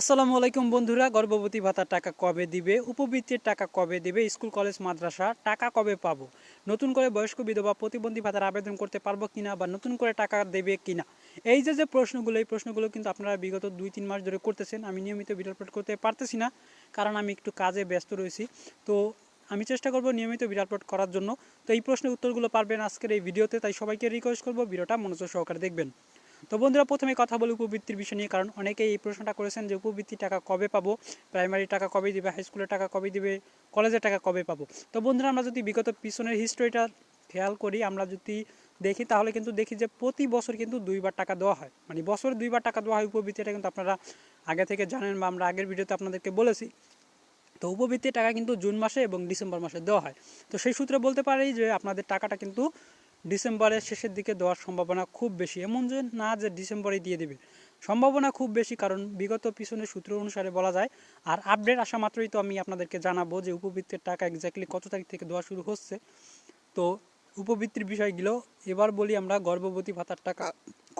আসসালামু আলাইকুম বন্ধুরা, গর্ভবতী ভাতার টাকা কবে দিবে, উপবৃত্তির টাকা কবে দিবে, স্কুল, কলেজ, মাদ্রাসা, টাকা কবে পাবো, নতুন করে বয়স্ক বিধবা প্রতিবন্ধী ভাতার আবেদন করতে পারব কিনা বা নতুন করে টাকা দেবে কিনা? এই যে যে প্রশ্নগুলো, এই প্রশ্নগুলো কিন্তু আপনারা বিগত দুই তিন মাস ধরে করতেছেন, আমি নিয়মিত ভিডিও আপলোড করতে পারতেছি না, কারণ আমি একটু কাজে ব্যস্ত রয়েছি। তো আমি চেষ্টা করব নিয়মিত ভিডিও আপলোড করার জন্য। তো এই প্রশ্নের উত্তরগুলো পারবেন আজকের এই ভিডিওতে, তাই সবাইকে রিকোয়েস্ট করব, ভিডিওটা মনোযোগ সহকারে দেখবেন। তো বন্ধুরা, প্রথমে কথা বলি উপবৃত্তির বিষয় নিয়ে, কারণ অনেকেই এই প্রশ্নটা করেছেন যে উপবৃত্তি টাকা কবে পাবো? প্রাইমারি টাকা কবে দিবে? হাই স্কুলের টাকা কবে দিবে? কলেজের টাকা কবে পাবো? তো বন্ধুরা, আমরা যদি বিগত পিছনের হিস্ট্রিটা খেয়াল করি, আমরা যদি দেখি, তাহলে কিন্তু দেখি যে প্রতি বছর কিন্তু দুইবার টাকা দেওয়া হয়। মানে বছরে দুইবার টাকা দেওয়া হয় উপবৃত্তি এটা কিন্তু আপনারা আগে থেকে জানেন বা আমরা আগের ভিডিওতে আপনাদেরকে বলেছি। তো উপবৃত্তির টাকা কিন্তু জুন মাসে এবং ডিসেম্বর মাসে দেওয়া হয়। তো সেই সূত্রে বলতে পারি যে আপনাদের টাকাটা কিন্তু ডিসেম্বরের শেষের দিকে দেওয়ার সম্ভাবনা খুব বেশি। এমন যে না যে ডিসেম্বরে দিয়ে দেবে। সম্ভাবনা খুব বেশি কারণ বিগত পিছনের সূত্র অনুসারে বলা যায়, আর আপডেট আসা মাত্রই তো আমি আপনাদেরকে জানাব যে উপবৃত্তির টাকা এক্স্যাক্টলি কত তারিখ থেকে দেওয়া শুরু হচ্ছে। তো উপবৃত্তির বিষয়গুলো এবার বলি আমরা, গর্ভবতী ভাতার টাকা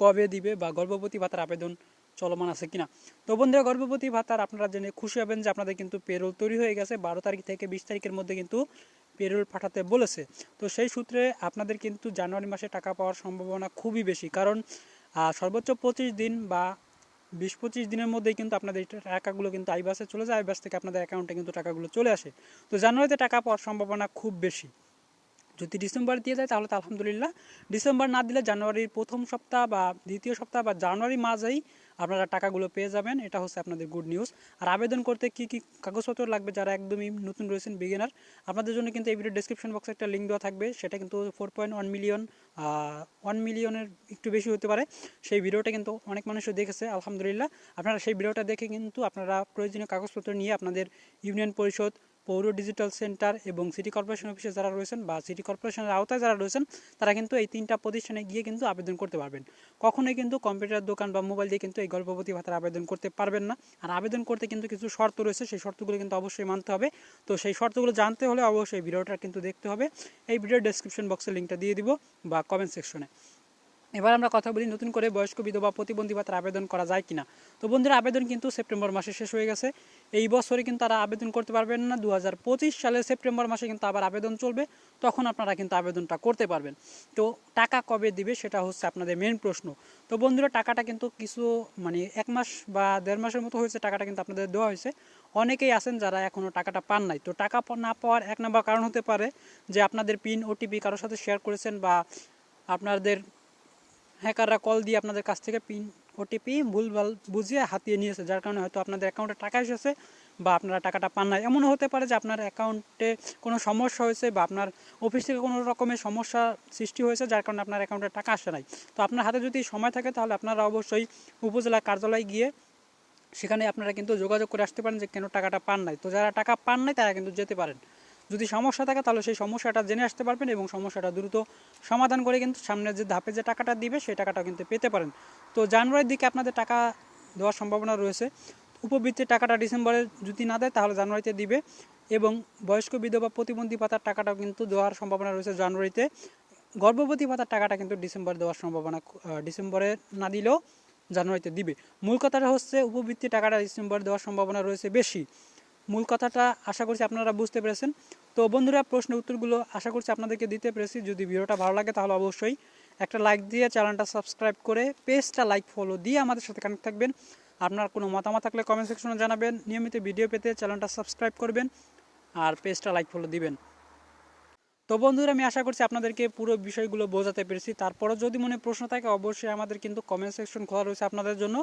কবে দিবে বা গর্ভবতী ভাতার আবেদন চলমান আছে কিনা। তো বন্ধুরা, গর্ভবতী ভাতার আপনারা জেনে খুশি হবেন যে আপনাদের কিন্তু পেরোল তৈরি হয়ে গেছে। বারো তারিখ থেকে বিশ তারিখের মধ্যে কিন্তু পেরোল পাঠাতে বলেছে। তো সেই সূত্রে আপনাদের কিন্তু জানুয়ারি মাসে টাকা পাওয়ার সম্ভাবনা খুবই বেশি। কারণ সর্বোচ্চ পঁচিশ দিন বা বিশ পঁচিশ দিনের মধ্যেই কিন্তু আপনাদের টাকাগুলো কিন্তু আইবাসে চলে যায়। আইবাস থেকে আপনাদের অ্যাকাউন্টে কিন্তু টাকাগুলো চলে আসে। তো জানুয়ারিতে টাকা পাওয়ার সম্ভাবনা খুব বেশি। যদি ডিসেম্বর দিয়ে দেয়, তাহলে তো আলহামদুলিল্লাহ। ডিসেম্বর না দিলে জানুয়ারির প্রথম সপ্তাহ বা দ্বিতীয় সপ্তাহ বা জানুয়ারি মাসেই আপনারা টাকাগুলো পেয়ে যাবেন। এটা হচ্ছে আপনাদের গুড নিউজ আর আবেদন করতে কি কি কাগজপত্র লাগবে যারা একদমই নতুন রয়েছেন বিগিনার আপনাদের জন্য কিন্তু এই ভিডিও ডেসক্রিপশন বক্সে একটা লিঙ্ক দেওয়া থাকবে। সেটা কিন্তু four point one million one মিলিয়নের একটু বেশি হতে পারে। সেই ভিডিওটা কিন্তু অনেক মানুষও দেখেছে, আলহামদুলিল্লাহ। আপনারা সেই ভিডিওটা দেখে কিন্তু আপনারা প্রয়োজনীয় কাগজপত্র নিয়ে আপনাদের ইউনিয়ন পরিষদ পৌর ডিজিটাল সেন্টার এবং সিটি কর্পোরেশন অফিসে যারা রয়েছেন বা সিটি কর্পোরেশনের আওতায় যারা রয়েছেন, তারা কিন্তু এই তিনটা প্রতিষ্ঠানে গিয়ে কিন্তু আবেদন করতে পারবেন। কখনোই কিন্তু কম্পিউটার দোকান বা মোবাইল দিয়ে কিন্তু এই গর্ভবতী ভাতার আবেদন করতে পারবেন না। আর আবেদন করতে কিন্তু কিছু শর্ত রয়েছে, সেই শর্তগুলো কিন্তু অবশ্যই মানতে হবে। তো সেই শর্তগুলো জানতে হলে অবশ্যই ভিডিওটা কিন্তু দেখতে হবে। এই ভিডিওর ডেসক্রিপশন বক্সে লিঙ্কটা দিয়ে দিব বা কমেন্ট সেকশনে এবার আমরা কথা বলি নতুন করে বয়স্ক বিধবা প্রতিবন্ধী ভাতার আবেদন করা যায় কিনা। তো বন্ধুরা, আবেদন কিন্তু সেপ্টেম্বর মাসে শেষ হয়ে গেছে। এই বছরে কিন্তু তারা আবেদন করতে পারবেন না। দু সালের সেপ্টেম্বর মাসে কিন্তু আবার আবেদন চলবে। তখন আপনারা কিন্তু আবেদনটা করতে পারবেন। তো টাকা কবে দিবে সেটা হচ্ছে আপনাদের মেন প্রশ্ন। তো বন্ধুরা, টাকাটা কিন্তু কিছু মানে এক মাস বা দেড় মাসের মতো হয়েছে টাকাটা কিন্তু আপনাদের দেওয়া হয়েছে। অনেকেই আছেন যারা এখনও টাকাটা পান নাই। তো টাকা না পাওয়ার এক নম্বর কারণ হতে পারে যে আপনাদের পিন ওটিপি কারোর সাথে শেয়ার করেছেন বা আপনাদের হ্যাকাররা কল দিয়ে আপনাদের কাছ থেকে পিন ওটিপি ভুলভাল বুঝিয়ে হাতিয়ে নিয়েছে, যার কারণে হয়তো আপনাদের অ্যাকাউন্টে টাকা এসেছে বা আপনারা টাকাটা পান না এমনও হতে পারে যে আপনার অ্যাকাউন্টে কোনো সমস্যা হয়েছে বা আপনার অফিস থেকে কোনো রকমের সমস্যা সৃষ্টি হয়েছে, যার কারণে আপনার অ্যাকাউন্টে টাকা আসে নাই। তো আপনার হাতে যদি সময় থাকে, তাহলে আপনারা অবশ্যই উপজেলা কার্যালয়ে গিয়ে সেখানে আপনারা কিন্তু যোগাযোগ করে আসতে পারেন যে কেন টাকাটা পান নাই। তো যারা টাকা পান নাই, তারা কিন্তু যেতে পারেন। যদি সমস্যা থাকে, তাহলে সেই সমস্যাটা জেনে আসতে পারবেন এবং সমস্যাটা দ্রুত সমাধান করে কিন্তু সামনের যে ধাপে যে টাকাটা দিবে, সেই টাকাটা কিন্তু পেতে পারেন। তো জানুয়ারির দিকে আপনাদের টাকা দেওয়ার সম্ভাবনা রয়েছে। উপবৃত্তির টাকাটা ডিসেম্বরে যদি না দেয়, তাহলে জানুয়ারিতে দিবে এবং বয়স্ক বিধবা প্রতিবন্ধী পাতার টাকাটাও কিন্তু দেওয়ার সম্ভাবনা রয়েছে জানুয়ারিতে। গর্ভবতী ভাতার টাকাটা কিন্তু ডিসেম্বর দেওয়ার সম্ভাবনা ডিসেম্বরে না দিলেও জানুয়ারিতে দিবে। মূল কথাটা হচ্ছে, উপবৃত্তির টাকাটা ডিসেম্বর দেওয়ার সম্ভাবনা রয়েছে বেশি। মূল কথাটা আশা করছি আপনারা বুঝতে পেরেছেন। তো বন্ধুরা প্রশ্ন উত্তরগুলো আশা করছি আপনাদেরকে দিতে পেরেছি। যদি ভিডিওটা ভালো লাগে তাহলে অবশ্যই একটা লাইক দিয়ে চ্যানেলটা সাবস্ক্রাইব করে পেজটা লাইক ফলো দিয়ে আমাদের সাথে কানেক্ট থাকবেন। আপনার কোনো মতামত থাকলে কমেন্ট সেকশনে জানাবেন। নিয়মিত ভিডিও পেতে চ্যানেলটা সাবস্ক্রাইব করবেন আর পেজটা লাইক ফলো দিবেন। তো বন্ধুরা, আমি আশা করছি আপনাদেরকে পুরো বিষয়গুলো বোঝাতে পেরেছি। তারপরও যদি মনে প্রশ্ন থাকে, অবশ্যই আমাদের কিন্তু কমেন্ট সেকশন খোলা রয়েছে আপনাদের জন্য।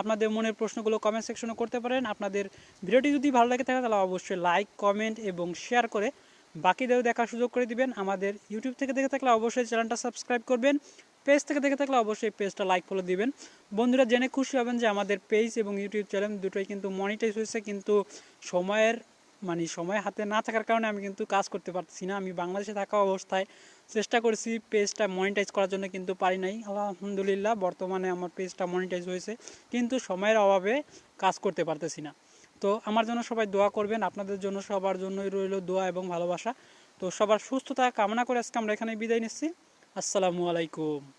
আপনাদের মনের প্রশ্নগুলো কমেন্ট সেকশনে করতে পারেন। আপনাদের ভিডিওটি যদি ভালো লাগে থাকে, তাহলে অবশ্যই লাইক কমেন্ট এবং শেয়ার করে বাকিদেরও দেখার সুযোগ করে দিবেন। আমাদের ইউটিউব থেকে দেখে থাকলে অবশ্যই চ্যানেলটা সাবস্ক্রাইব করবেন। পেজ থেকে দেখে থাকলে অবশ্যই পেজটা লাইক ফলো দিবেন। বন্ধুরা, জেনে খুশি হবেন যে আমাদের পেজ এবং ইউটিউব চ্যানেল দুটোই কিন্তু মনিটাইজ হয়েছে। কিন্তু সময়ের মানে সময় হাতে না থাকার কারণে আমি কিন্তু কাজ করতে পারছি না। আমি বাংলাদেশে থাকা অবস্থায় চেষ্টা করেছি পেজটা মনিটাইজ করার জন্য কিন্তু পারি নাই। আলহামদুলিল্লাহ, বর্তমানে আমার পেজটা মনিটাইজ হয়েছে, কিন্তু সময়ের অভাবে কাজ করতে পারতেছি না। তো আমার জন্য সবাই দোয়া করবেন, আপনাদের জন্য সবার জন্যই রইল দোয়া এবং ভালোবাসা। তো সবার সুস্থতা কামনা করে আজকে আমরা এখানে বিদায় নিচ্ছি। আসসালামু আলাইকুম।